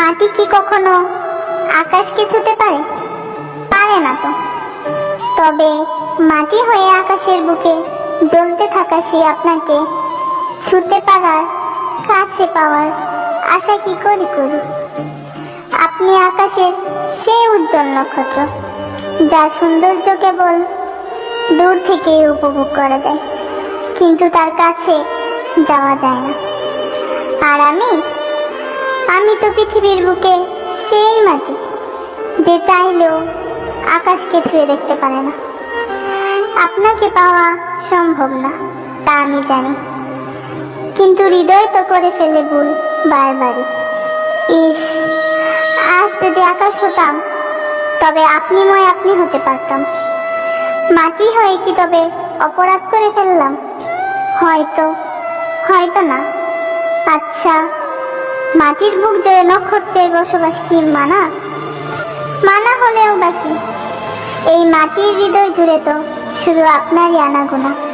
মাটি কি কখনো আকাশকে ছুতে পারে? পারে না তো। তবে মাটি হয়ে আকাশের বুকে জ্বলতে থাকা সে আপনাকে ছুতে পারার, কাছে পাওয়ার আশা কি করি করি? আপনি আকাশের সেই উজ্জ্বল নক্ষত্র, যা সৌন্দর্য কেবল দূর থেকে উপভোগ করা যায়, কিন্তু তার কাছে যাওয়া যায় না। আর আমি তো পৃথিবীর বুকে সেই মাটি যে চাইলেও আকাশকে ছুঁয়ে দেখতে পারে না। আপনাকে পাওয়া সম্ভব না, তা আমি জানি। কিন্তু হৃদয় তো করে ফেলে ভুল বারবারই। ইস, আজ যদি আকাশ হতাম, তবে আপনি ময় আপনি হতে পারতাম। মাটি হয়ে কি তবে অপরাধ করে ফেললাম? হয়তো হয়তো না। আচ্ছা মাটির বুক যে নক্ষত্রের বসবাস কি মানা? মানা হলেও বাকি। এই মাটির হৃদয় জুড়ে তো শুধু আপনারই আনাগোনা।